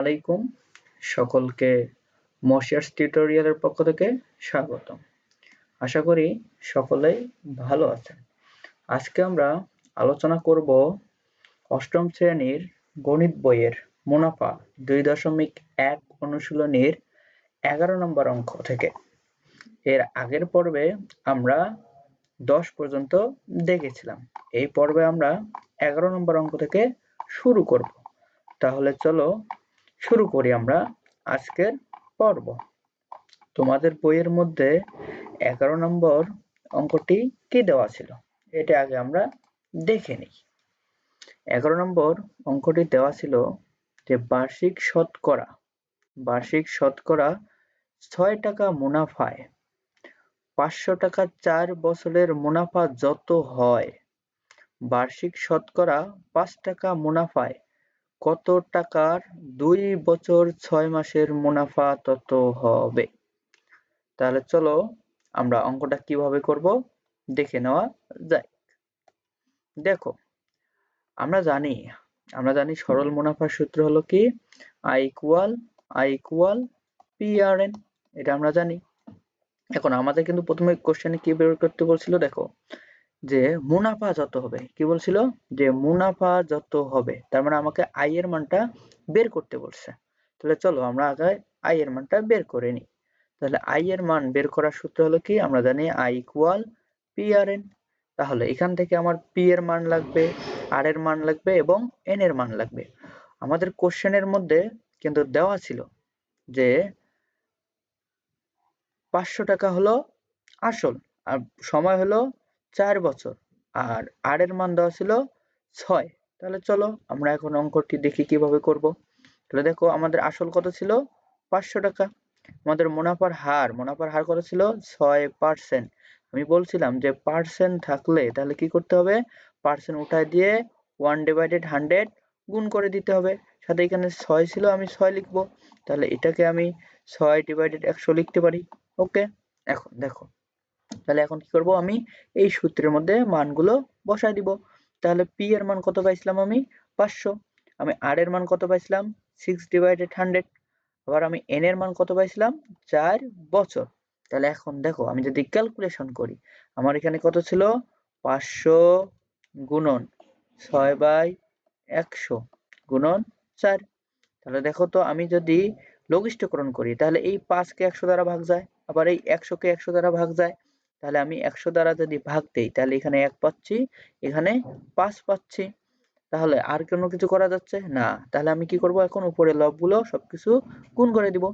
আলাইকুম। সকলকে মশিয়ার্স টিউটোরিয়ালের পক্ষ থেকে স্বাগতম। আশা করি সকলেই ভালো আছেন। আজকে আমরা আলোচনা করব অষ্টম শ্রেণির গণিত বইয়ের মুনাফা দুই দশমিক এক অনুশীলনীর এগারো নম্বর অঙ্ক থেকে। এর আগের পর্বে আমরা দশ পর্যন্ত দেখেছিলাম। এই পর্বে আমরা এগারো নম্বর অঙ্ক থেকে শুরু করব। তাহলে চলো শুরু করি আমরা আজকের পর্ব। তোমাদের বইয়ের মধ্যে এগারো নম্বর অঙ্কটি কি দেওয়া ছিল? এটা আগে আমরা দেখে নিই। এগারো নম্বর অঙ্কটি দেওয়া ছিল যে বার্ষিক শতকরা বার্ষিক শতকরা ছয় টাকা মুনাফায় পাঁচশো টাকা চার বছরের মুনাফা যত হয়, বার্ষিক শতকরা পাঁচ টাকা মুনাফায় কত টাকার? দুই বছর ছয় মাসের মুনাফা তত হবে। তাহলে চলো আমরা অঙ্কটা কীভাবে করব দেখে নেওয়া যায় দেখো, আমরা জানি আমরা জানি সরল মুনাফার সূত্র হলো কি? I equal I equal P R N এটা আমরা জানি। এখন আমাদের কিন্তু প্রথমে কোশ্চেনে কি বের করতে বলছিল? দেখো যে মুনাফা যত হবে, কি বলছিল? যে মুনাফা যত হবে, তার মানে আমাকে আই এর মানটা বের করতে বলছে। তাহলে চলো আমরা আগে আই এর মানটা বের করে নিই। তাহলে আই এর মান বের করার সূত্র হলো কি? আমরা জানি I equal P R N তাহলে এখান থেকে আমার পি এর মান লাগবে আর এর মান লাগবে এবং এন এর মান লাগবে। আমাদের কোশ্চেনের মধ্যে কিন্তু দেওয়া ছিল যে পাঁচশো টাকা হলো আসল, আর সময় হলো চার বছর। আর আর এর মান দেওয়া ছিল ছয়। তাহলে চলো আমরা এখন অঙ্কটি দেখি কীভাবে করব। তাহলে দেখো আমাদের আসল কত ছিল? পাঁচশো টাকা। আমাদের মুনাফার হার মুনাফার হার কত ছিল? ছয় পার্সেন্ট আমি বলছিলাম যে পার্সেন্ট থাকলে তাহলে কি করতে হবে? পার্সেন্ট উঠায় দিয়ে ওয়ান ডিভাইডেড হান্ড্রেড গুণ করে দিতে হবে। সাথে এখানে ছয় ছিল, আমি ছয় লিখব। তাহলে এটাকে আমি ছয় ডিভাইডেড একশো লিখতে পারি। ওকে এখন দেখো। তাহলে এখন কি করব আমি এই সূত্রের মধ্যে মানগুলো বসাই দিব। তাহলে পি এর মান কত পাইছিলাম আমি? পাঁচশো। আমি আর এর মান কত পাইছিলাম? সিক্স ডিভাইডেড হান্ড্রেড আবার আমি এন এর মান কত পাইছিলাম? চার বছর। তাহলে এখন দেখো, আমি যদি ক্যালকুলেশন করি, আমার এখানে কত ছিল? পাঁচশো গুণন ছয় বাই একশো গুণন চার। তাহলে দেখো তো, আমি যদি লঘিষ্ঠকরণ করি, তাহলে এই পাঁচকে একশো দ্বারা ভাগ যায়, আবার এই একশোকে একশো দ্বারা ভাগ যায়। তাহলে আমি একশো দ্বারা যদি ভাগ দেই, তাহলে এখানে এক পাচ্ছি, এখানে পাঁচ পাচ্ছি। তাহলে আর কোনো কিছু করা যাচ্ছে? না। তাহলে আমি কি করব? এখন উপরে লবগুলো সবকিছু গুণ করে দিব।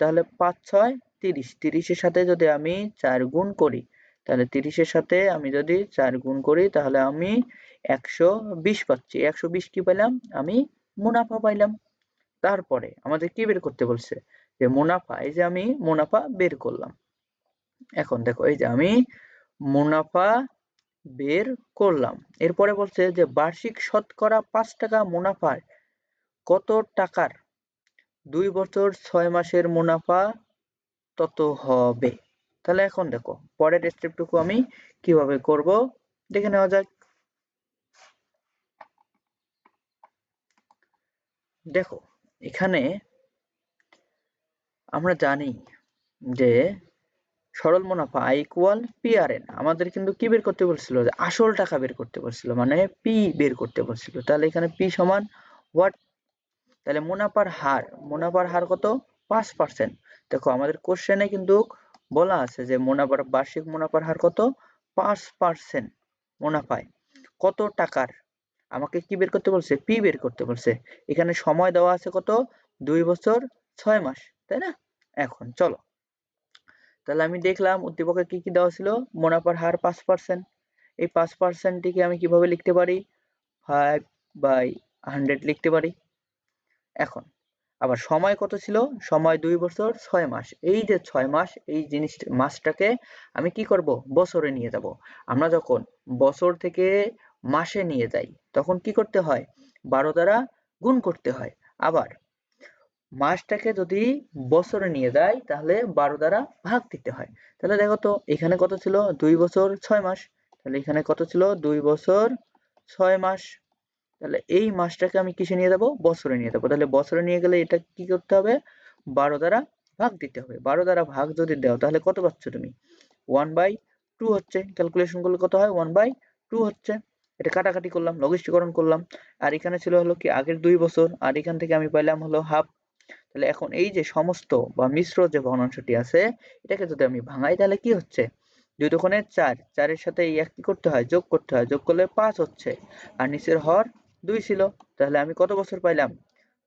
তাহলে পাঁচ, ছয়, তিরিশ। তিরিশের সাথে যদি আমি চার গুণ করি, তাহলে তিরিশের সাথে আমি যদি চার গুণ করি, তাহলে আমি একশো বিশ পাচ্ছি। একশো বিশ কি পাইলাম? আমি মুনাফা পাইলাম। তারপরে আমাদের কি বের করতে বলছে? যে মুনাফা, এই যে আমি মুনাফা বের করলাম। এখন দেখো, এই যে আমি মুনাফা বের করলাম। এরপরে বলছে যে, বার্ষিক শতকরা পাঁচ টাকা মুনাফার কত টাকার? দুই বছর ছয় মাসের মুনাফা তত হবে। তাহলে এখন দেখো, পরের স্টেপটুকু আমি কীভাবে করব? দেখে নেওয়া যাক। দেখো, এখানে আমরা জানি যে সরল মুনাফা I equal P R N আমাদের কিন্তু কি বের করতে বলছিল? যে আসল টাকা বের করতে বলছিল মানে পি বের করতে বলছিল। তাহলে এখানে পি সমান হোয়াট তাহলে মুনাফার হার মুনাফার হার কত? পাঁচ পার্সেন্ট দেখো, আমাদের কোশ্চেনে কিন্তু বলা আছে যে মুনাফার, বার্ষিক মুনাফার হার কত? পাঁচ পার্সেন্ট মুনাফায়। কত টাকার? আমাকে কি বের করতে বলছে? পি বের করতে বলছে। এখানে সময় দেওয়া আছে কত? দুই বছর, ছয় মাস। তাই না? এখন, চলো। তাহলে আমি দেখলাম উদ্দীপকে কি কি দেওয়া ছিল? মুনাফার হার পাঁচ পার্সেন্ট এই পাঁচ পার্সেন্টটিকে আমি কীভাবে লিখতে পারি? ফাইভ বাই হান্ড্রেড লিখতে পারি। এখন, আবার সময় কত ছিল? সময় দুই বছর, ছয় মাস। এই যে ছয় মাস, এই জিনিস, মাসটাকে আমি কি করব? বছরে নিয়ে যাব। আমরা যখন বছর থেকে মাসে নিয়ে যাই, তখন কি করতে হয়? বারো দ্বারা গুণ করতে হয়। আবার মাসটাকে যদি বছরে নিয়ে যায়, তাহলে বারো দ্বারা ভাগ দিতে হয়। তাহলে দেখো তো, এখানে কত ছিল? দুই বছর ছয় মাস। তাহলে এখানে কত ছিল? দুই বছর ছয় মাস। তাহলে এই মাসটাকে আমি কিসে নিয়ে যাব বছরে নিয়ে যাব তাহলে বছরে নিয়ে গেলে এটা কি করতে হবে? বারো দ্বারা ভাগ দিতে হবে। বারো দ্বারা ভাগ যদি দাও, তাহলে কত পাচ্ছ তুমি? ওয়ান বাই টু হচ্ছে। ক্যালকুলেশন করলে কত হয়? ওয়ান বাই টু হচ্ছে। এটা কাটাকাটি করলাম, লঘিষ্ঠীকরণ করলাম। আর এখানে ছিল হলো কি আগের দুই বছর। আর এখান থেকে আমি পাইলাম হলো হাফ তাহলে এখন এই যে সমস্ত বা মিশ্র যে ভগ্নাংশটি আছে, এটাকে যদি আমি ভাঙাই, তাহলে কি হচ্ছে? দুই দোকানে চার, চারের সাথে এই এক কি করতে হয়? যোগ করতে হয়। যোগ করলে পাঁচ হচ্ছে। আর নিচের হর দুই ছিল। তাহলে আমি কত বছর পাইলাম?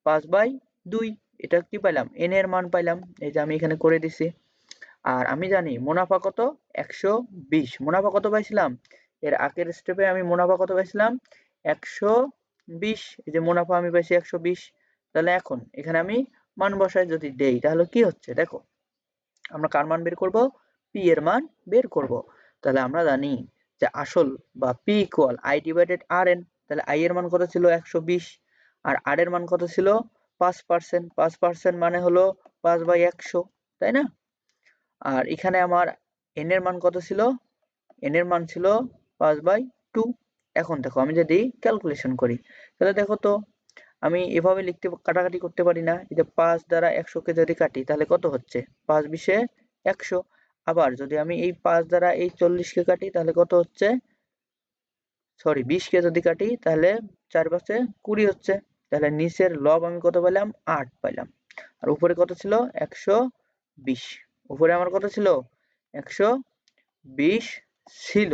পাঁচ বাই দুই। এটা কি পাইলাম? এন এর মান পাইলাম। এই যে আমি এখানে করে দিছি। আর আমি জানি মুনাফা কত? একশো বিশ। মুনাফা কত পাইছিলাম? এর আগের স্টেপে আমি মুনাফা কত পাইছিলাম? একশো বিশ। এই যে মুনাফা আমি পাইছি একশো বিশ। তাহলে এখন এখানে আমি মান বসায় যদি দেই, তাহলে কি হচ্ছে? দেখো, আমরা কার মান বের করব? পি এর মান বের করব। তাহলে আমরা জানি যে আসল বা P equal I divided R N তাহলে আই এর মান কত ছিল? একশো বিশ। আর আর এর মান কত ছিল? পাঁচ পার্সেন্ট পাঁচ পার্সেন্ট মানে হলো পাঁচ বাই একশো, তাই না? আর এখানে আমার এন এর মান কত ছিল? এন এর মান ছিল পাঁচ বাই টু। এখন দেখো, আমি যদি ক্যালকুলেশন করি, তাহলে দেখো তো আমি এভাবে লিখতে কাটাকাটি করতে পারি না। যে পাঁচ দ্বারা একশোকে যদি কাটি, তাহলে কত হচ্ছে? পাঁচ বিশে একশো। আবার যদি আমি এই পাঁচ দ্বারা এই চল্লিশকে কাটি, তাহলে কত হচ্ছে? সরি বিশকে যদি কাটি, তাহলে চার পাশে কুড়ি হচ্ছে। তাহলে নিচের লব আমি কত পেলাম আট পাইলাম। আর উপরে কত ছিল? একশো বিশ। উপরে আমার কত ছিল? একশো বিশ ছিল।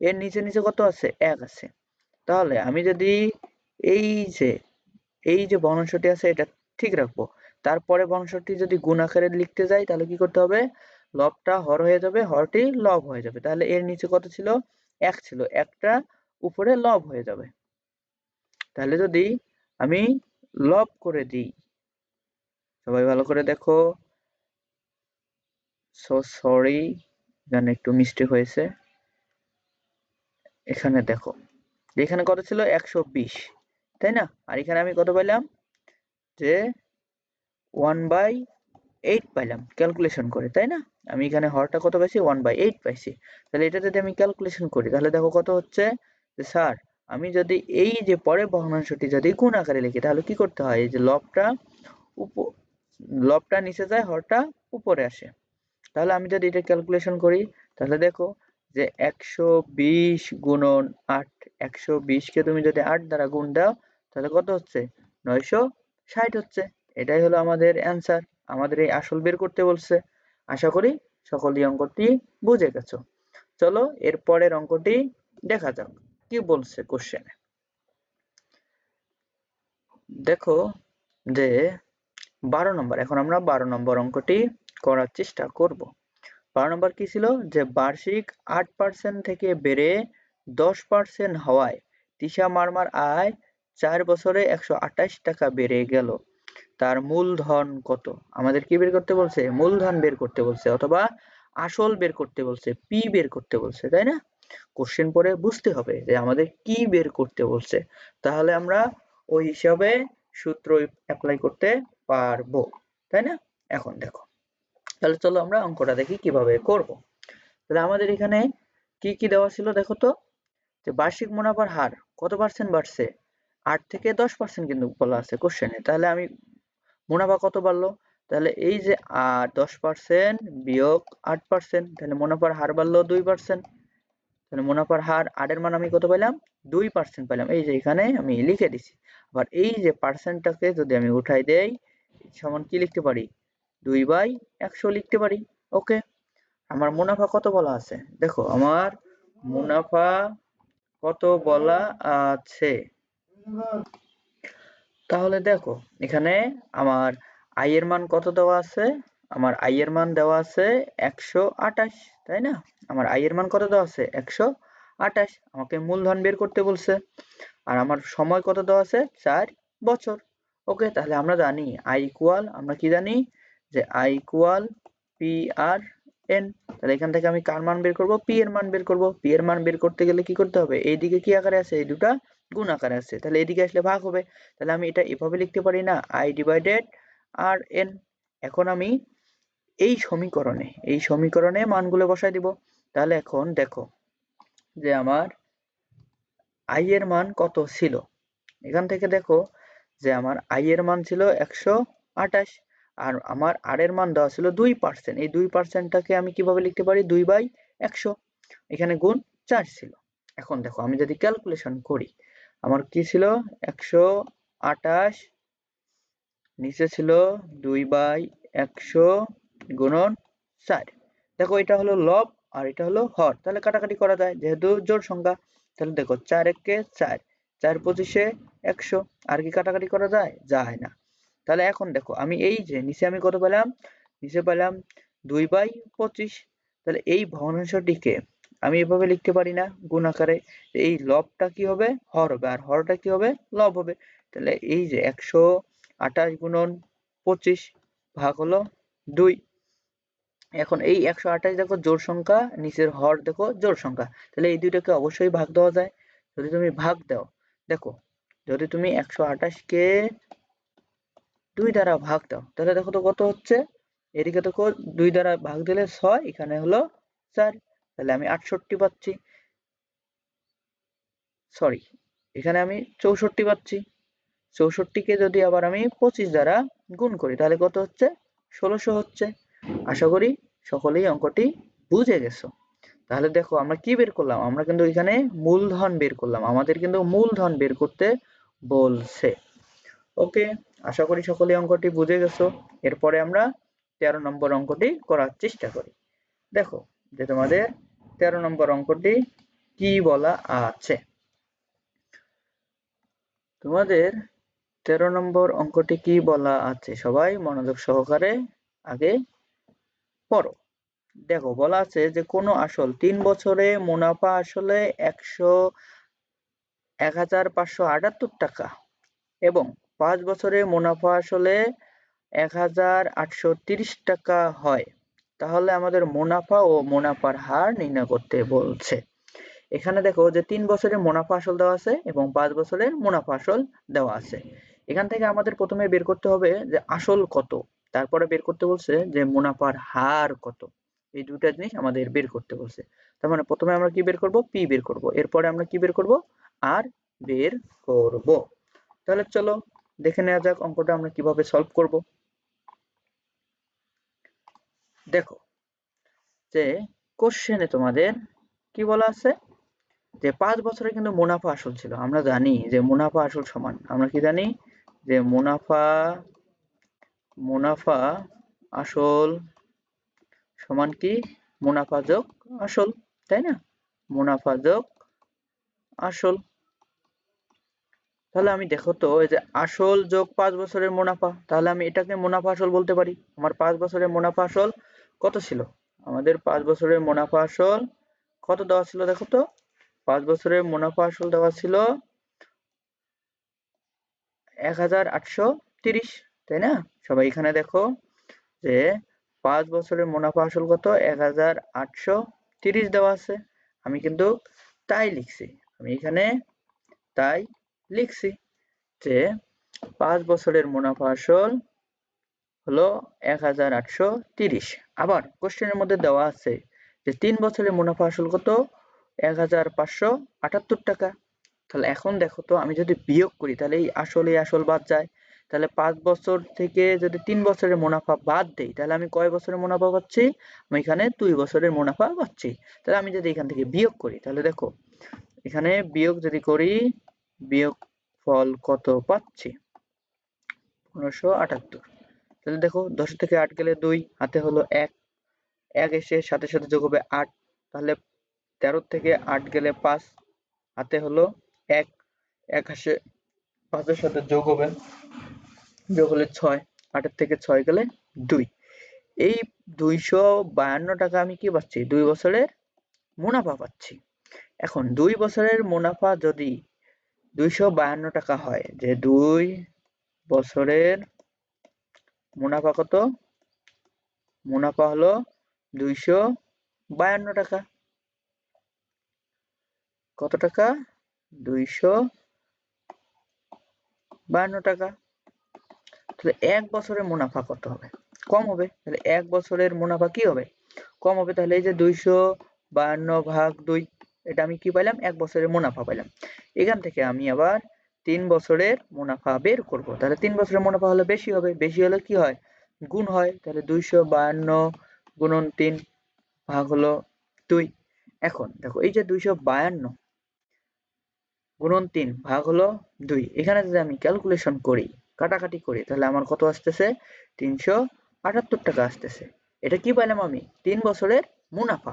এর নিচে নিচে কত আছে? এক আছে। তাহলে আমি যদি এই যে এই যে বর্ণাংশটি আছে, এটা ঠিক রাখব। তারপরে বর্ণাংশটি যদি গুণ আকারে লিখতে যাই, তাহলে কি করতে হবে? লবটা হর হয়ে যাবে, হরটি লব হয়ে যাবে। তাহলে এর নিচে কত ছিল? এক ছিল। একটা উপরে লব হয়ে যাবে। তাহলে যদি আমি লব করে দিই, সবাই ভালো করে দেখো। সো সরি এখানে একটু মিস্টেক হয়েছে। এখানে দেখো। এখানে কত ছিল? একশো বিশ। তাই না? আর এখানে আমি কত পাইলাম? যে ওয়ান বাই এইট পাইলাম ক্যালকুলেশন করে, তাই না? আমি এখানে হরটা কত পাইছি? ওয়ান বাই এইট পাইছি। তাহলে এটা যদি আমি ক্যালকুলেশন করি, তাহলে দেখো কত হচ্ছে? যে স্যার আমি যদি এই যে পরের ভগ্নাংশটি যদি গুণ আকারে লিখি, তাহলে কি করতে হয়? এই যে লবটা উপ লবটা নিচে যায়, হরটা উপরে আসে। তাহলে আমি যদি এটা ক্যালকুলেশন করি, তাহলে দেখো যে একশো বিশ গুণন আট, একশো বিশকে তুমি যদি আট দ্বারা গুণ দাও তাহলে কত হচ্ছে? নয়শো ষাট হচ্ছে। এটাই হলো আমাদের অ্যান্সার আমাদের এই আসল বের করতে বলছে। আশা করি সকলেই অঙ্কটি বুঝে গেছো। চলো এর পরের অঙ্কটি দেখা যাক, কি বলছে কোশ্চেনে দেখো যে বারো নম্বর, এখন আমরা বারো নম্বর অঙ্কটি করার চেষ্টা করব। বারো নম্বর কি ছিল? যে বার্ষিক আট পার্সেন্ট থেকে বেড়ে দশ পার্সেন্ট হওয়ায় তিশা মারমার আয় চার বছরে একশো আঠাশ টাকা বেড়ে গেল। তার মূলধন কত? আমাদের কি বের করতে বলছে? মূলধন বের করতে বলছে অথবা আসল বের করতে বলছে, পি বের করতে বলছে, তাই না? কোশ্চেন পরে বুঝতে হবে যে আমাদের কি বের করতে বলছে। তাহলে আমরা ওই হিসাবে সূত্র অ্যাপ্লাই করতে পারব, তাই না? এখন দেখো। তাহলে চলো আমরা অঙ্কটা দেখি কীভাবে করব। তাহলে আমাদের এখানে কি কি দেওয়া ছিল দেখো তো? যে বার্ষিক মুনাফার হার, কত পার্সেন্ট বাড়ছে? আট থেকে দশ পার্সেন্ট কিন্তু বলা আছে কোশ্চেনে তাহলে আমি মুনাফা কত বাড়লো? তাহলে এই যে দশ পার্সেন্ট বিয়োগ আট পার্সেন্ট তাহলে মুনাফার হার বাড়লো দুই পার্সেন্ট তাহলে মুনাফার হার আটের মান আমি কত পেলাম দুই পার্সেন্ট পেলাম এই যে এখানে আমি লিখে দিছি। আবার এই যে পার্সেন্টটাকে যদি আমি উঠাই দেই সমান কি লিখতে পারি? দুই বাই একশো লিখতে পারি। ওকে। আমার মুনাফা কত বলা আছে? দেখো, আমার মুনাফা কত বলা আছে? তাহলে দেখো, এখানে আমার আই এর মান কত দেওয়া আছে? আমার আই এর মান দেওয়া আছে একশো আঠাশ, তাই না? আমার আই এর মান কত দেওয়া আছে? একশো আঠাশ। আমাকে মূলধন বের করতে বলছে। আর আমার সময় কত দেওয়া আছে? চার বছর। ওকে, তাহলে আমরা জানি আই ইকুয়াল আমরা কি জানি? যে I equal P R N তাহলে এখান থেকে আমি কার মান বের করব? পি এর মান বের করব। পি এর মান বের করতে গেলে কি করতে হবে? এইদিকে কি আকারে আছে? এই দুটা গুণ আকারে আছে তাহলে এদিকে আসলে ভাগ হবে। তাহলে আমি এটা এভাবে লিখতে পারি না। আই ডিভাইডেড আর এন এখন আমি এই সমীকরণে এই সমীকরণে মানগুলো বসাই দিব। তাহলে এখন দেখো যে আমার আই এর মান কত ছিল? এখান থেকে দেখো যে আমার আই এর মান ছিল একশো আঠাশ আর আমার আর এর মান দেওয়া ছিল দুই পার্সেন্ট এই দুই পার্সেন্টটাকে আমি কীভাবে লিখতে পারি? দুই বাই একশো। এখানে গুণ চার ছিল। এখন দেখো আমি যদি ক্যালকুলেশন করি আমার কি ছিল? একশো আঠাশ, নিচে ছিল দুই বাই একশো গুণন চার দেখো এটা হলো লব আর এটা হলো হর। তাহলে কাটাকাটি করা যায়, যেহেতু জোড় সংখ্যা, তাহলে দেখো চার একে চার চার পঁচিশে একশো। আর কি কাটাকাটি করা যায়? যায় না। তাহলে এখন দেখো, আমি এই যে নিচে আমি কত পেলাম? নিচে পেলাম দুই বাই পঁচিশ। তাহলে এই ভগ্নাংশটিকে আমি এভাবে লিখতে পারি না গুণ আকারে। এই লবটা কি হবে? হর হবে। আর হরটা কি হবে? লব হবে। তাহলে এই যে একশো আঠাশ গুণন পঁচিশ ভাগ হলো দুই। এখন এই একশো আঠাশ দেখো জোড় সংখ্যা, নিচের হর দেখো জোড় সংখ্যা। তাহলে এই দুইটাকে অবশ্যই ভাগ দেওয়া যায়। যদি তুমি ভাগ দাও, দেখো, যদি তুমি একশো আঠাশকে দুই দ্বারা ভাগ দাও, তাহলে দেখো তো কত হচ্ছে? এদিকে দেখো দুই দ্বারা ভাগ দিলে ছয়, এখানে হলো চার। তাহলে আমি আটষট্টি পাচ্ছি। সরি এখানে আমি চৌষট্টি পাচ্ছি। চৌষট্টিকে যদি আবার আমি পঁচিশ দ্বারা গুণ করি, তাহলে কত হচ্ছে? ষোলোশো হচ্ছে। আশা করি সকলেই অঙ্কটি বুঝে গেছো। তাহলে দেখো, আমরা কি বের করলাম? আমরা কিন্তু এখানে মূলধন বের করলাম। আমাদের কিন্তু মূলধন বের করতে বলছে। ওকে, আশা করি সকলেই অঙ্কটি বুঝে গেছো। এরপরে আমরা তেরো নম্বর অঙ্কটি করার চেষ্টা করি। দেখো, যে তোমাদের তেরো নম্বর অঙ্কটি কি বলা আছে? তোমাদের তেরো নম্বর অঙ্কটি কি বলা আছে? সবাই মনোযোগ সহকারে আগে পড়ো। দেখো, বলা আছে যে কোনো আসল তিন বছরে মুনাফা আসলে একশো এক হাজার পাঁচশো আটাত্তর টাকা এবং পাঁচ বছরে মুনাফা আসলে এক হাজার আটশো তিরিশ টাকা হয়। তাহলে আমাদের মুনাফা ও মুনাফার হার নির্ণয় করতে বলছে। এখানে দেখো যে তিন বছরের মুনাফা আসল দেওয়া আছে এবং পাঁচ বছরের মুনাফা আসল দেওয়া আছে। এখান থেকে আমাদের প্রথমে বের করতে হবে যে আসল কত। তারপরে বের করতে বলছে যে মুনাফার হার কত। এই দুটা জিনিস আমাদের বের করতে বলছে। তার মানে প্রথমে আমরা কি বের করব? পি বের করব। এরপরে আমরা কি বের করব? আর বের করব। তাহলে চলো দেখে নেওয়া যাক অঙ্কটা আমরা কীভাবে সলভ করব। দেখো, যে কোশ্চেনে তোমাদের কি বলা আছে? যে পাঁচ বছরে কিন্তু মুনাফা আসল ছিল। আমরা জানি যে মুনাফা আসল সমান। আমরা কি জানি? যে মুনাফা মুনাফা আসল সমান কি? মুনাফা যোগ আসল, তাই না? মুনাফা যোগ আসল। তাহলে আমি দেখো তো, এই যে আসল যোগ পাঁচ বছরের মুনাফা, তাহলে আমি এটাকে মুনাফা আসল বলতে পারি। আমার পাঁচ বছরের মুনাফা আসল কত ছিল? আমাদের পাঁচ বছরের মুনাফা আসল কত দেওয়া ছিল দেখো তো? পাঁচ বছরের মুনাফা আসল দেওয়া ছিল এক হাজার আটশো তিরিশ, তাই না? সবাই এখানে দেখো যে পাঁচ বছরের মুনাফা আসল কত? এক হাজার আটশো তিরিশ দেওয়া আছে। আমি কিন্তু তাই লিখছি। আমি এখানে তাই লিখছি যে পাঁচ বছরের মুনাফা আসল হলো এক হাজার আটশো তিরিশ। আবার কোশ্চেনের মধ্যে দেওয়া আছে যে তিন বছরের মুনাফা আসল কত? এক হাজার পাঁচশো আটাত্তর টাকা। তাহলে এখন দেখো তো, আমি যদি বিয়োগ করি, তাহলে এই আসল আসল বাদ যায়। তাহলে পাঁচ বছর থেকে যদি তিন বছরের মুনাফা বাদ দেই, তাহলে আমি কয় বছরের মুনাফা পাচ্ছি? আমি এখানে দুই বছরের মুনাফা পাচ্ছি। তাহলে আমি যদি এখান থেকে বিয়োগ করি, তাহলে দেখো, এখানে বিয়োগ যদি করি বিয়োগ ফল কত পাচ্ছি? পনেরোশো আটাত্তর। তাহলে দেখো দশ থেকে আট গেলে দুই, হাতে হলো এক। এক এসে সাথে সাথে যোগ হবে আট। তাহলে তেরো থেকে আট গেলে পাঁচ, হাতে হলো এক। এক আসে পাঁচের সাথে যোগ হবে, যোগ হলে ছয়, আটের থেকে ছয় গেলে দুই। এই দুইশো বায়ান্ন টাকা আমি কি পাচ্ছি? দুই বছরের মুনাফা পাচ্ছি। এখন দুই বছরের মুনাফা যদি দুইশো বায়ান্ন টাকা হয়, যে দুই বছরের মুনাফা কত? মুনাফা হলো দুইশো বায়ান্ন টাকা। কত টাকা? দুইশো বায়ান্ন টাকা। তাহলে এক বছরের মুনাফা কত হবে? কম হবে। তাহলে এক বছরের মুনাফা কি হবে? কম হবে। তাহলে এই যে দুইশো বায়ান্ন ভাগ দুই, এটা আমি কি পাইলাম? এক বছরের মুনাফা পাইলাম। এখান থেকে আমি আবার তিন বছরের মুনাফা বের করব। তাহলে তিন বছরের মুনাফা হলে বেশি হবে, বেশি হলে কি হয়? গুণ হয়, তাহলে দুইশো বায়ান্ন গুণন তিন ভাগ হলো দুই। এখন দেখো, এই যে দুইশো বায়ান্ন গুণন তিন ভাগ হলো দুই। এখানে যদি আমি ক্যালকুলেশন করি, কাটাকাটি করি, তাহলে আমার কত আসতেছে? তিনশো আটাত্তর টাকা আসতেছে। এটা কি পাইলাম আমি? তিন বছরের মুনাফা।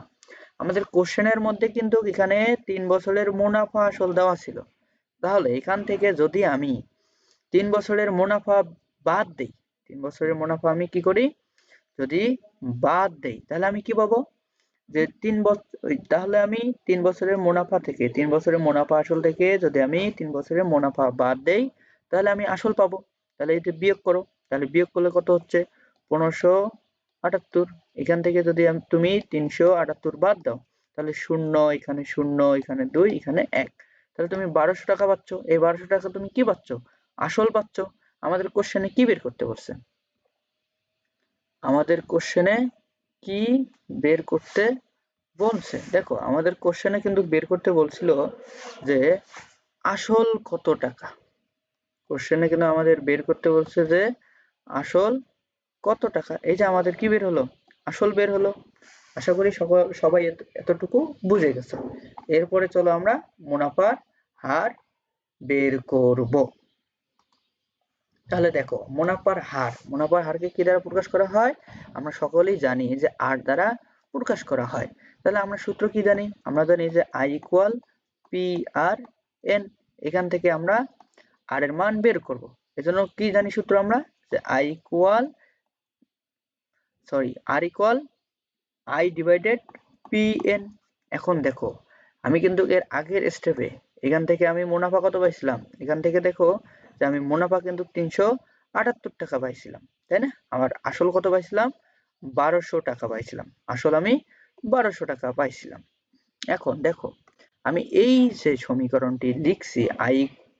আমাদের কোশ্চেনের মধ্যে কিন্তু এখানে তিন বছরের মুনাফা আসল দেওয়া ছিল। তাহলে এখান থেকে যদি আমি তিন বছরের মুনাফা বাদ দেই, তিন বছরের মুনাফা আমি কি করি? যদি বাদ দেই, তাহলে আমি কি পাবো? যে তিন বছর তাহলে আমি তিন বছরের মুনাফা থেকে, তিন বছরের মুনাফা আসল থেকে যদি আমি তিন বছরের মুনাফা বাদ দেই, তাহলে আমি আসল পাবো। তাহলে এটা বিয়োগ করো। তাহলে বিয়োগ করলে কত হচ্ছে? পনেরোশো আটাত্তর। এখান থেকে যদি তুমি তিনশো আটাত্তর বাদ দাও, তাহলে শূন্য, এখানে শূন্য, এখানে দুই, এখানে এক। তাহলে তুমি বারোশো টাকা পাচ্ছ। এই বারোশো টাকা তুমি কি পাচ্ছ? আসল পাচ্ছ। আমাদের কোশ্চেনে কি বের করতে বলছে? আমাদের কোশ্চেনে কি বের করতে বলছে? দেখো, আমাদের কোশ্চেনে কিন্তু বের করতে বলছিল যে, আসল কত টাকা? কোশ্চেনে কিন্তু আমাদের বের করতে বলছে যে, আসল কত টাকা? এই যে আমাদের কি বের হলো? আসল বের হলো। আশা করি সবাই এতটুকু বুঝে গেছে। এরপরে চলো আমরা মুনাফার হার বের করব। তাহলে দেখো, মুনাফার হার, মুনাফার হারকে কি দ্বারা প্রকাশ করা হয়? আমরা সকলেই জানি যে আর দ্বারা প্রকাশ করা হয়। তাহলে আমরা সূত্র কি জানি? আমরা জানি যে I equal P R N এখান থেকে আমরা আর এর মান বের করব। এজন্য কি জানি সূত্র আমরা? যে I equal sorry R equal I divided P N এখন দেখো, আমি কিন্তু এর আগের স্টেপে এখান থেকে আমি মুনাফা কত পাইছিলাম? এখান থেকে দেখো যে আমি মুনাফা কিন্তু তিনশো আটাত্তর টাকা পাইছিলাম, তাই না? আমার আসল কত পাইছিলাম? বারোশো টাকা পাইছিলাম। আসল আমি বারোশো টাকা পাইছিলাম। এখন দেখো, আমি এই যে সমীকরণটি লিখছি I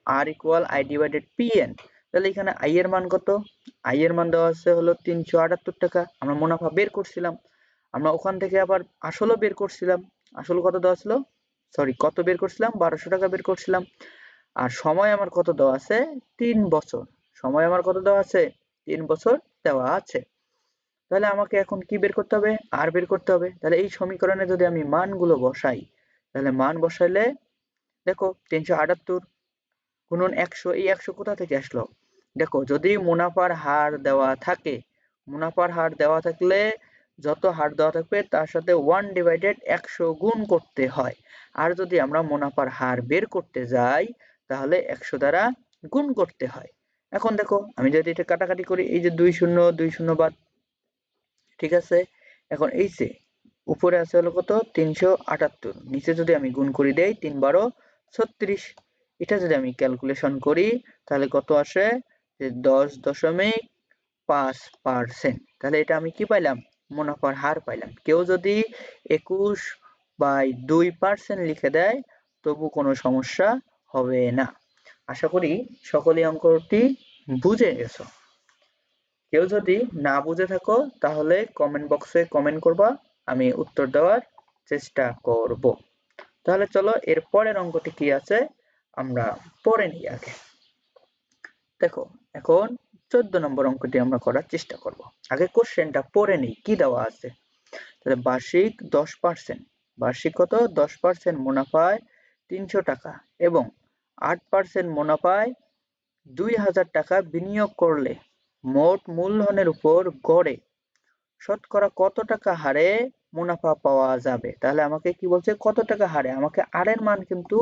R equal I divided P N তাহলে এখানে আই এর মান কত? আই এর মান দেওয়া আছে হলো তিনশো আটাত্তর টাকা। আমরা মুনাফা বের করছিলাম। আমরা ওখান থেকে আবার আসলও বের করছিলাম। আসল কত দেওয়া ছিল? সরি কত বের করছিলাম? বারোশো টাকা বের করছিলাম। আর সময় আমার কত দেওয়া আছে? তিন বছর। সময় আমার কত দেওয়া আছে? তিন বছর দেওয়া আছে। তাহলে আমাকে এখন কি বের করতে হবে? আর বের করতে হবে। তাহলে এই সমীকরণে যদি আমি মানগুলো বসাই, তাহলে মান বসাইলে দেখো, তিনশো আটাত্তর গুণন একশো, এই একশো কোথা থেকে আসলো? দেখো, যদি মুনাফার হার দেওয়া থাকে, মুনাফার হার দেওয়া থাকলে যত হার দেওয়া থাকবে, তার সাথে ওয়ান ডিভাইডেড একশো গুণ করতে হয়। আর যদি আমরা মুনাফার হার বের করতে যাই, তাহলে একশো দ্বারা গুণ করতে হয়। এখন দেখো, আমি যদি এটা কাটাকাটি করি, এই যে দুই শূন্য দুই শূন্য বাদ, ঠিক আছে? এখন এই যে, উপরে আছে হলো কত? তিনশো আটাত্তর। নিচে যদি আমি গুণ করে দেই, তিন বারো ছত্রিশ। এটা যদি আমি ক্যালকুলেশন করি, তাহলে কত আসে? যে দশ দশমিক পাঁচ পার্সেন্ট। তাহলে এটা আমি কি পাইলাম? মুনাফার হার পাইলাম। কেউ যদি একুশ বাই দুই পার্সেন্ট লিখে দেয়, তবু কোনো সমস্যা হবে না। আশা করি সকলেই অঙ্কটি বুঝে গেছো। কেউ যদি না বুঝে থাকো, তাহলে কমেন্ট বক্সে কমেন্ট করবা, আমি উত্তর দেওয়ার চেষ্টা করব। তাহলে চলো, এর পরের অঙ্কটি কি আছে? আমরা পড়ে নিই আগে। দেখো, এখন চোদ্দ নম্বর অঙ্কটি আমরা করার চেষ্টা করব। আগে কোশ্চেনটা পড়ে নিই, কি দেওয়া আছে? তাহলে বার্ষিক দশ পার্সেন্ট বার্ষিক কত? দশ পার্সেন্ট মুনাফায় তিনশো টাকা এবং আট পার্সেন্ট মুনাফায় দুই হাজার টাকা বিনিয়োগ করলে মোট মূলধনের উপর গড়ে শতকরা কত টাকা হারে মুনাফা পাওয়া যাবে? তাহলে আমাকে কি বলছে? কত টাকা হারে? আমাকে আর এর মান কিন্তু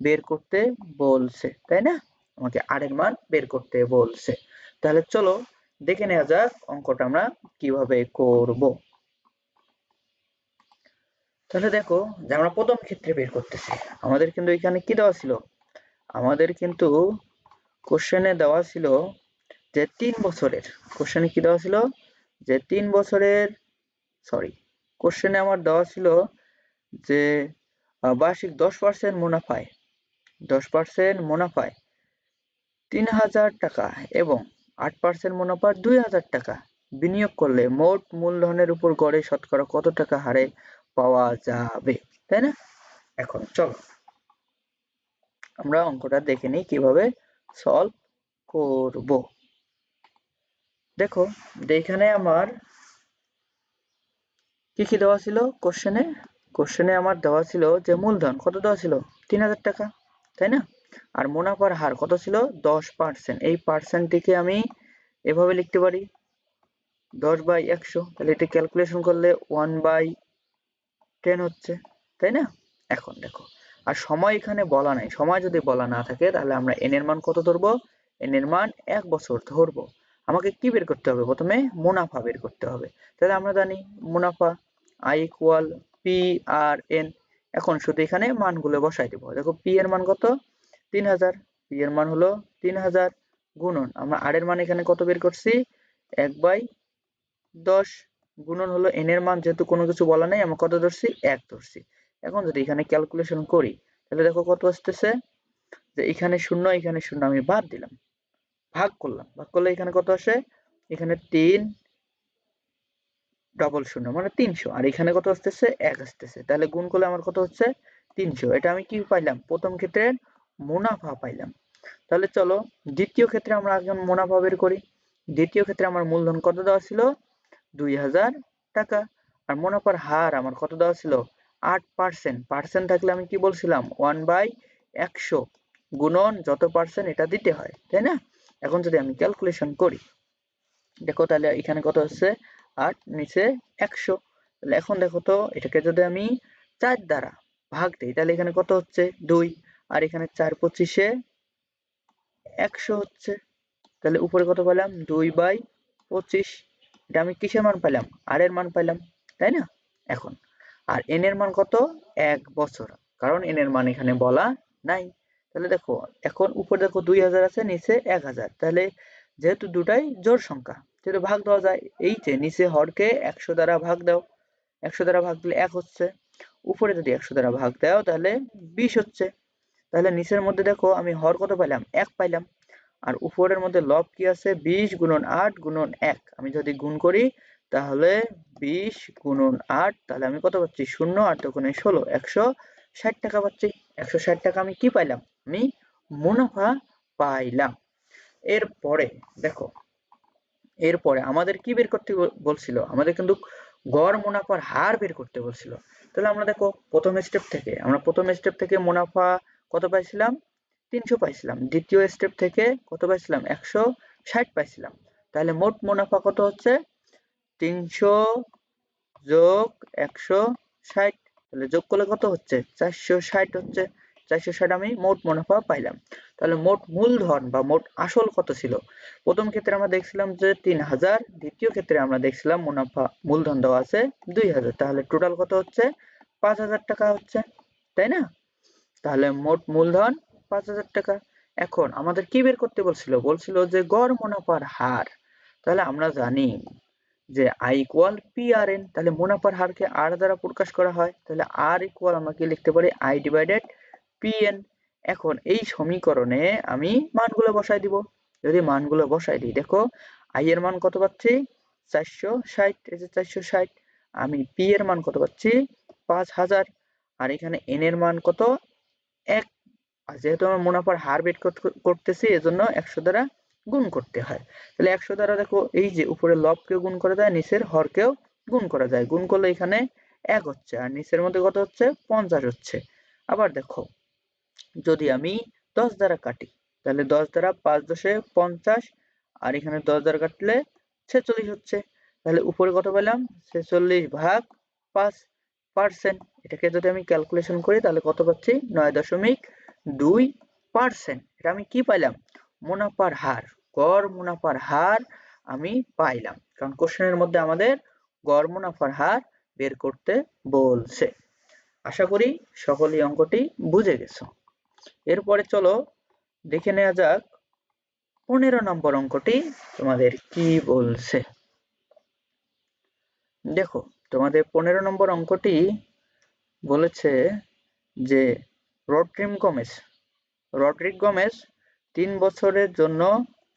বের করতে বলছে, তাই না? আমাকে আর এর মান বের করতে বলছে। তাহলে চলো দেখে নেওয়া যাক অঙ্কটা আমরা কীভাবে করব। তাহলে দেখো যে আমরা প্রথম ক্ষেত্রে বের করতেছি। আমাদের কিন্তু এখানে কি দেওয়া ছিল? আমাদের কিন্তু কোশ্চেনে দেওয়া ছিল যে তিন বছরের কোশ্চেনে কি দেওয়া ছিল? যে তিন বছরের সরি কোশ্চেনে আমার দেওয়া ছিল যে বার্ষিক দশ পার্সেন্ট মুনাফায়, দশ পার্সেন্ট মুনাফায় তিন হাজার টাকা এবং আট পার্সেন্ট মুনাফার দুই হাজার টাকা। বিনিয়োগ করলে মোট মূলধনের উপর গড়ে শতকরা কত টাকা হারে পাওয়া যাবে, তাই না? এখন চলো, আমরা অঙ্কটা দেখে নিই কীভাবে সলভ করব। দেখো যে এখানে আমার কি কি দেওয়া ছিল কোশ্চেনে কোশ্চেনে আমার দেওয়া ছিল যে মূলধন, কত দেওয়া ছিল? তিন হাজার টাকা, তাই না? আর মুনাফার হার কত ছিল? দশ পার্সেন্ট এই পার্সেন্টটিকে আমি এভাবে লিখতে পারি। দশ বাই একশো। তাহলে এটা ক্যালকুলেশন করলে ওয়ান বাই টেন হচ্ছে। তাই না? এখন দেখো। আর সময় এখানে বলা নাই। সময় যদি বলা না থাকে, তাহলে আমরা এন এর মান কত ধরবো? এন এর মান এক বছর ধরবো। আমাকে কি বের করতে হবে? প্রথমে মুনাফা বের করতে হবে। তাহলে আমরা জানি মুনাফা I equal P R N এখন শুধু এখানে মানগুলো বসাই দেবো। দেখো পি এর মান কত? তিন হাজার পি এর মান হলো তিন হাজার গুণন। আমরা আর এর মান এখানে কত বের করছি? এক বাই দশ গুণন হলো এন এর মান, যেহেতু কোনো কিছু বলা নেই, আমরা কত ধরছি? এক ধরছি। এখন যদি এখানে ক্যালকুলেশন করি, তাহলে দেখো কত আসতেছে? যে এখানে শূন্য এখানে শূন্য, আমি বাদ দিলাম। ভাগ করলাম। ভাগ করলে এখানে কত আসে? এখানে তিন ডবল শূন্য মানে তিনশো। আর এখানে কত আসতেছে? এক আসতেছে। তাহলে গুণ করলে আমার কত হচ্ছে? তিনশো। এটা আমি কি পাইলাম? প্রথম ক্ষেত্রে মুনাফা পাইলাম। তাহলে চলো, দ্বিতীয় ক্ষেত্রে আমরা এখন মুনাফা বের করি। দ্বিতীয় ক্ষেত্রে আমার মূলধন কত দেওয়া ছিল? দুই হাজার টাকা। আর মুনাফার হার আমার কত দেওয়া ছিল? আট পার্সেন্ট পার্সেন্ট থাকলে আমি কি বলছিলাম? ওয়ান বাই একশো গুণন যত পার্সেন্ট এটা দিতে হয়, তাই না? এখন যদি আমি ক্যালকুলেশন করি, দেখো তাহলে এখানে কত হচ্ছে? আট নিচে একশো। তাহলে এখন দেখো তো, এটাকে যদি আমি চার দ্বারা ভাগ দিই, তাহলে এখানে কত হচ্ছে? দুই। আর এখানে চার পঁচিশে একশো হচ্ছে। তাহলে উপরে কত পেলাম? দুই বাই পঁচিশ। এটা আমি কিসের মান পেলাম? আর এর মান পেলাম, তাই না? এখন। আর এন এর মান কত? এক বছর। কারণ এন এর মান এখানে বলা নাই। তাহলে দেখো, এখন উপরে দেখো দুই হাজার আছে, নিচে এক হাজার। তাহলে যেহেতু দুটাই জোর সংখ্যা যেহেতু ভাগ দেওয়া যায়। এই যে নিচে হরকে একশো দ্বারা ভাগ দাও। একশো দ্বারা ভাগ দিলে এক হচ্ছে। উপরে যদি একশো দ্বারা ভাগ দাও, তাহলে বিশ হচ্ছে। তাহলে নিচের মধ্যে দেখো আমি হর কত পাইলাম? এক পাইলাম। আর উপরের মধ্যে লব কি আছে? বিশ গুণন আট গুণন এক। আমি যদি গুণ করি, তাহলে বিশ গুণন আট, তাহলে আমি কত পাচ্ছি? শূন্য, আট গুণে ষোলো, একশো ষাট টাকা পাচ্ছি। একশো ষাট টাকা আমি কি পাইলাম? আমি মুনাফা পাইলাম। এরপরে দেখো, এরপরে আমাদের কি বের করতে বলছিল? আমাদের কিন্তু গড় মুনাফার হার বের করতে বলছিল। তাহলে আমরা দেখো প্রথম স্টেপ থেকে, আমরা প্রথম স্টেপ থেকে মুনাফা কত পাইছিলাম? তিনশো পাইছিলাম। দ্বিতীয় স্টেপ থেকে কত পাইছিলাম? একশো ষাট পাইছিলাম। তাহলে মোট মুনাফা কত হচ্ছে? তিনশো যোগ একশো ষাট। তাহলে যোগ করলে কত হচ্ছে? চারশো ষাট হচ্ছে। চারশো ষাট আমি মোট মুনাফা পাইলাম। তাহলে মোট মূলধন বা মোট আসল কত ছিল? প্রথম ক্ষেত্রে আমরা দেখছিলাম যে তিন হাজার। দ্বিতীয় ক্ষেত্রে আমরা দেখছিলাম মুনাফা, মূলধন দেওয়া আছে দুই হাজার। তাহলে টোটাল কত হচ্ছে? পাঁচ হাজার টাকা হচ্ছে। তাই না? তাহলে মোট মূলধন পাঁচ হাজার টাকা। এখন আমাদের কি বের করতে বলছিল? বলছিল যে গড় মুনাফার হার। তাহলে আমরা জানি যে I equal P R N তাহলে মুনাফার হারকে আর দ্বারা প্রকাশ করা হয়। তাহলে আর ইকুয়াল আমরা কি লিখতে পারি? আই ডিভাইডেড পি এন এখন এই সমীকরণে আমি মানগুলো বসাই দিব। যদি মানগুলো বসাই দিই, দেখো আই এর মান কত পাচ্ছি? চারশো ষাট, এই যে চারশো ষাট। আমি পি এর মান কত পাচ্ছি? পাঁচ হাজার। আর এখানে এন এর মান কত? এক যেহেতু আমরা মুনাফার হার বের করতেছি, এজন্য একশো দ্বারা গুণ করতে হয়। তাহলে একশো দ্বারা দেখো, এই যে উপরে লবকেও গুণ করা যায়, নিচের হরকেও গুণ করা যায়। গুণ করলে এখানে এক হচ্ছে, আর নিচের মধ্যে কত হচ্ছে? পঞ্চাশ হচ্ছে। আবার দেখো, যদি আমি দশ দ্বারা কাটি, তাহলে দশ দ্বারা পাঁচ দশে পঞ্চাশ, আর এখানে দশ দ্বারা কাটলে ছেচল্লিশ হচ্ছে। তাহলে উপরে কত পেলাম? ছেচল্লিশ ভাগ পাঁচ পার্সেন্ট। এটাকে যদি আমি ক্যালকুলেশন করি, তাহলে কত পাচ্ছি? নয় দশমিক দুই পার্সেন্ট। এটা আমি কি পাইলাম? মুনাফার হার। গড় মুনাফার হার আমি পাইলাম। কারণ কোশ্চেনের মধ্যে আমাদের গড় মুনাফার হার বের করতে বলছে। আশা করি সকলেই অঙ্কটি বুঝে গেছো। এরপরে চলো দেখে নেওয়া যাক পনেরো নম্বর অঙ্কটি তোমাদের কি বলছে। দেখো তোমাদের পনেরো নম্বর অঙ্কটি বলেছে যে রড্রিম গমেজ রড্রিক গমেজ তিন বছরের জন্য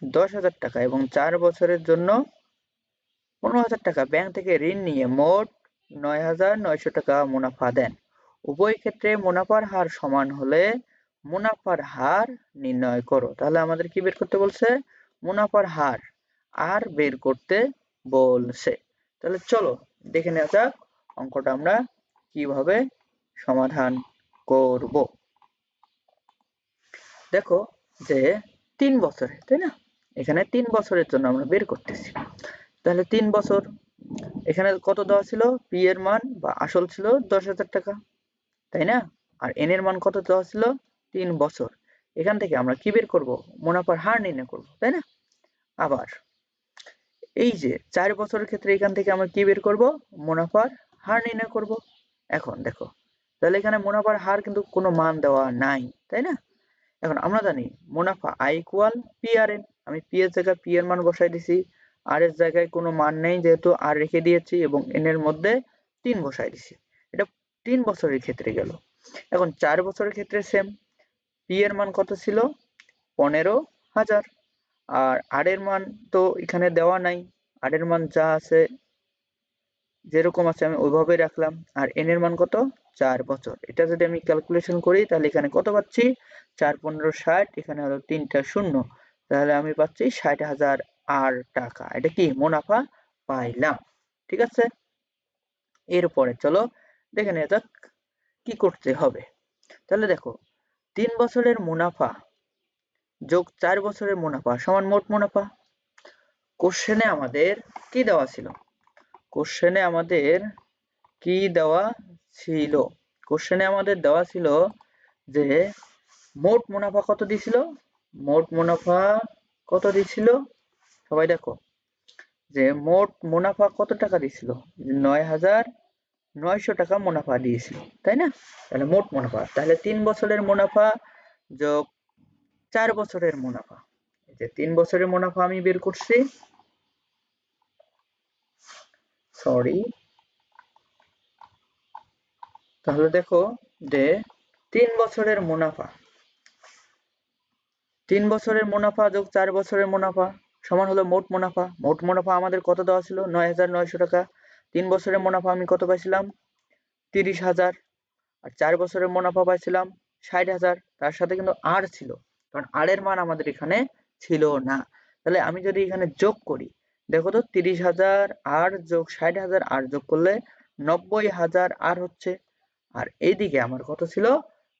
দশ হাজার টাকা এবং চার বছরের জন্য পনেরো হাজার টাকা। ব্যাংক থেকে ঋণ নিয়ে মোট নয় হাজার নয়শো টাকা মুনাফা দেন। উভয় ক্ষেত্রে মুনাফার হার সমান হলে মুনাফার হার নির্ণয় করো। তাহলে আমাদের কি বের করতে বলছে? মুনাফার হার আর বের করতে বলছে। তাহলে চলো দেখে নেওয়া যাক অঙ্কটা আমরা কীভাবে সমাধান করব। দেখো যে তিন বছরে, তাই না? এখানে তিন বছরের জন্য আমরা বের করতেছি। তাহলে তিন বছর, এখানে কত দেওয়া ছিল? পি এর মান বা আসল ছিল দশ হাজার টাকা, তাই না? আর এন এর মান কত দেওয়া ছিল? তিন বছর। এখান থেকে আমরা কি বের করব? মুনাফার হার নির্ণয় করব, তাই না? আবার এই যে চার বছরের ক্ষেত্রে এখান থেকে আমরা কি বের করব? মুনাফার হার নির্ণয় করব। এখন দেখো, তাহলে এখানে মুনাফার হার কিন্তু কোনো মান দেওয়া নাই, তাই না? এখন আমরা জানি মুনাফা I equal P R N আমি পি এর জায়গায় পি এর মান বসাই দিছি আর এর জায়গায় কোনো মান নেই যেহেতু আর রেখে দিয়েছি এবং এন এর মধ্যে তিন বসাই দিছি। এটা তিন বছরের ক্ষেত্রে গেল। এখন চার বছরের ক্ষেত্রে সেম পি এর মান কত ছিল? পনেরো হাজার। আর আর এর মান তো এখানে দেওয়া নাই। আর এর মান যা আছে, যেরকম আছে আমি ওইভাবে রাখলাম। আর এন এর মান কত? চার বছর। এটা যদি আমি ক্যালকুলেশন করি, তাহলে এখানে কত পাচ্ছি? চার, পনেরো, ষাট, এখানে হলো তিনটা শূন্য। তাহলে আমি পাচ্ছি ষাট হাজার আর টাকা। এটা কি? মুনাফা পাইলাম। ঠিক আছে? এরপরে চলো দেখে নেওয়া যাক কি করতে হবে। তাহলে দেখো, তিন বছরের মুনাফা যোগ চার বছরের মুনাফা, সমান মোট মুনাফা। কোশ্চেনে আমাদের কি দেওয়া ছিল? কোশ্চেনে আমাদের কি দেওয়া ছিল? কোশ্চেনে আমাদের দেওয়া ছিল যে মোট মুনাফা কত দিছিল? মোট মুনাফা কত দিছিল? সবাই দেখো, যে মোট মুনাফা কত টাকা দিছিল? নয় হাজার নয়শো টাকা মুনাফা দিয়েছিল, তাই না? তাহলে মোট মুনাফা। তাহলে তিন বছরের মুনাফা যোগ চার বছরের মুনাফা। যে তিন বছরের মুনাফা আমি বের করছি। সরি তাহলে দেখো যে তিন বছরের মুনাফা। তিন বছরের মুনাফা যোগ চার বছরের মুনাফা সমান হলো মোট মুনাফা। মোট মুনাফা আমাদের কত দেওয়া ছিল? নয় হাজার নয়শো টাকা। তিন বছরের মুনাফা আমি কত পাইছিলাম? তিরিশ হাজার। আর চার বছরের মুনাফা পাইছিলাম ষাট হাজার। তার সাথে কিন্তু আর ছিল। কারণ আর এর মান আমাদের এখানে ছিল না। তাহলে আমি যদি এখানে যোগ করি, দেখো তো তিরিশ হাজার আর যোগ ষাট হাজার আর যোগ করলে নব্বই হাজার আর হচ্ছে। আর এইদিকে আমার কত ছিল?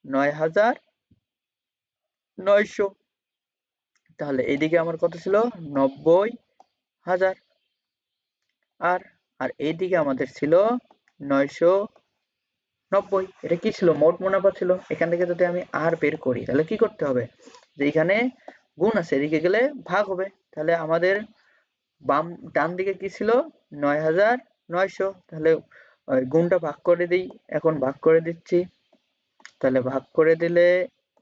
নয় হাজার নয়শো। তাহলে এইদিকে আমার কত ছিল? নব্বই হাজার আর আর এইদিকে আমাদের ছিল নয়শো নব্বই। এটা কি ছিল? মোট মুনাফা ছিল। এখান থেকে যদি আমি আর বের করি, তাহলে কি করতে হবে? যে গুণ আছে, এদিকে গেলে ভাগ হবে। তাহলে আমাদের বাম, ডান দিকে কি ছিল? নয় হাজার নয়শো। তাহলে গুণটা ভাগ করে দিই। এখন ভাগ করে দিচ্ছি। তাহলে ভাগ করে দিলে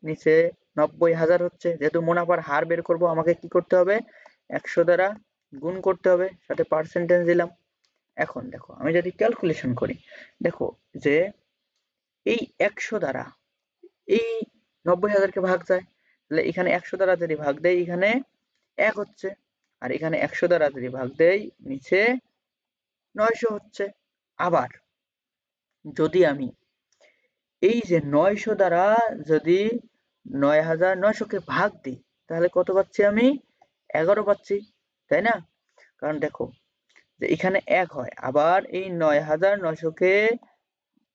নিচে নব্বই হাজার হচ্ছে। যেহেতু মুনাফার হার বের করব, আমাকে কি করতে হবে? একশো দ্বারা গুণ করতে হবে। সাথে পার্সেন্টেজ দিলাম। এখন দেখো, আমি যদি ক্যালকুলেশন করি, দেখো যে এই একশো দ্বারা এই নব্বই হাজারকে ভাগ যায়। তাহলে এখানে একশো দ্বারা যদি ভাগ দেয় এখানে এক হচ্ছে। আর এখানে একশো দ্বারা যদি ভাগ দেয় নিচে নয়শো হচ্ছে। আবার যদি আমি এই যে নয়শো দ্বারা যদি নয় হাজার নয়শোকে ভাগ দিই, তাহলে কত পাচ্ছি আমি? এগারো পাচ্ছি, তাই না? কারণ দেখো যে এখানে এক হয়। আবার এই নয় হাজার নয়শোকে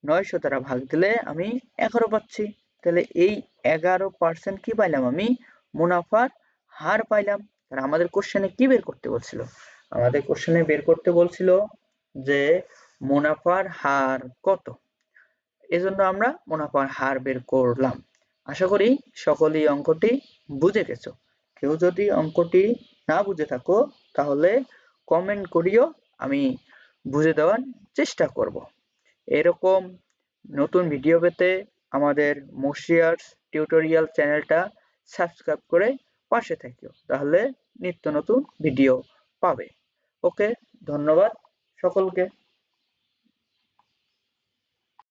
নয়শো দ্বারা ভাগ দিলে আমি এগারো পাচ্ছি। তাহলে এই এগারো পার্সেন্ট কি পাইলাম আমি? মুনাফার হার পাইলাম। আমাদের কোশ্চেনে কি বের করতে বলছিল? আমাদের কোশ্চেনে বের করতে বলছিল যে মুনাফার হার কত? এজন্য আমরা মুনাফার হার বের করলাম। আশা করি সকলেই অঙ্কটি বুঝে গেছো। কেউ যদি অঙ্কটি না বুঝে থাকো, তাহলে কমেন্ট করিও, আমি বুঝে দেওয়ার চেষ্টা করব। এরকম নতুন ভিডিও পেতে আমাদের মোশিয়ার্স টিউটোরিয়াল চ্যানেলটা সাবস্ক্রাইব করে পাশে থাকিও তাহলে নিত্য নতুন ভিডিও পাবে। ওকে ধন্যবাদ সকলকে।